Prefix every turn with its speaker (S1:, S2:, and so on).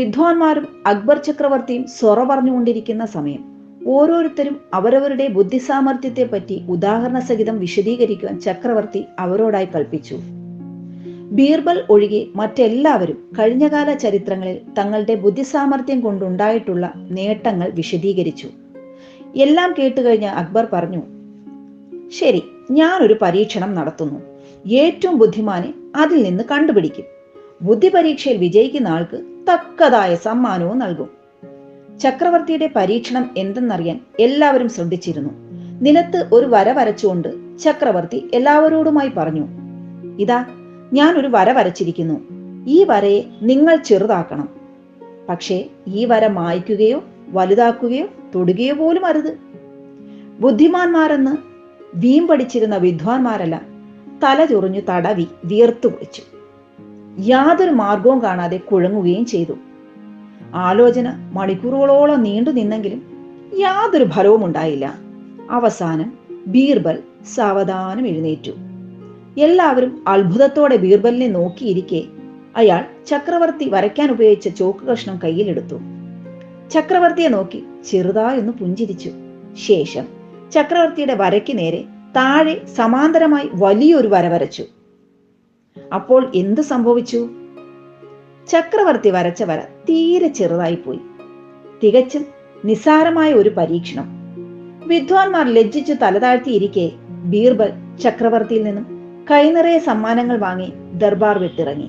S1: വിദ്വാൻമാരും അക്ബർ ചക്രവർത്തിയും സൊറ പറഞ്ഞുകൊണ്ടിരിക്കുന്ന സമയം. ഓരോരുത്തരും അവരവരുടെ ബുദ്ധിസാമർഥ്യത്തെപ്പറ്റി ഉദാഹരണ സഹിതം വിശദീകരിക്കുവാൻ ചക്രവർത്തി അവരോടായി കൽപ്പിച്ചു. ബീർബൽ ഒഴികെ മറ്റെല്ലാവരും കഴിഞ്ഞകാല ചരിത്രങ്ങളിൽ തങ്ങളുടെ ബുദ്ധിസാമർഥ്യം കൊണ്ടുണ്ടായിട്ടുള്ള നേട്ടങ്ങൾ വിശദീകരിച്ചു. എല്ലാം കേട്ടുകഴിഞ്ഞ അക്ബർ പറഞ്ഞു ശരി ഞാനൊരു പരീക്ഷണം നടത്തുന്നു. ഏറ്റവും ബുദ്ധിമാനെ അതിൽ നിന്ന് കണ്ടുപിടിക്കും. ബുദ്ധി പരീക്ഷയിൽ വിജയിക്കുന്ന ആൾക്ക് തക്കതായ സമ്മാനവും നൽകും. ചക്രവർത്തിയുടെ പരീക്ഷണം എന്തെന്നറിയാൻ എല്ലാവരും ശ്രദ്ധിച്ചിരുന്നു. നിലത്ത് ഒരു വര വരച്ചുകൊണ്ട് ചക്രവർത്തി എല്ലാവരോടുമായി പറഞ്ഞു ഇതാ ഞാൻ ഒരു വര വരച്ചിരിക്കുന്നു. ഈ വരയെ നിങ്ങൾ ചെറുതാക്കണം. പക്ഷേ ഈ വര മായ്ക്കുകയോ വലുതാക്കുകയോ തൊടുകയോ പോലും അരുത്. ബുദ്ധിമാന്മാരെന്ന് വീമ്പടിച്ചിരുന്ന വിദ്വാൻമാരെല്ലാം തല ചൊറിഞ്ഞു തടവി വിയർത്തു കുളിച്ചു. യാതൊരു മാർഗവും കാണാതെ കുഴങ്ങുകയും ചെയ്തു. ആലോചന മണിക്കൂറുകളോളം നീണ്ടു നിന്നെങ്കിലും യാതൊരു ഫലവും ഉണ്ടായില്ല. അവസാനം ബീർബൽ സാവധാനം എഴുന്നേറ്റു. എല്ലാവരും അത്ഭുതത്തോടെ ബീർബലിനെ നോക്കിയിരിക്കെ അയാൾ ചക്രവർത്തി വരയ്ക്കാൻ ഉപയോഗിച്ച ചോക്ക് കഷ്ണം കയ്യിലെടുത്തു. ചക്രവർത്തിയെ നോക്കി ചെറുതായൊന്ന് പുഞ്ചിരിച്ചു. ശേഷം ചക്രവർത്തിയുടെ വരയ്ക്ക് നേരെ താഴെ സമാന്തരമായി വലിയൊരു വര വരച്ചു. അപ്പോൾ എന്ത് സംഭവിച്ചു? ചക്രവർത്തി വരച്ച വര തീരെ ചെറുതായി പോയി തികച്ചും നിസ്സാരമായ ഒരു പരീക്ഷണം. വിദ്വാൻമാർ ലജ്ജിച്ചു തലതാഴ്ത്തിയിരിക്കെ ബീർബൽ ചക്രവർത്തിയിൽ നിന്നും കൈനിറയെ സമ്മാനങ്ങൾ വാങ്ങി ദർബാർ വിട്ടിറങ്ങി.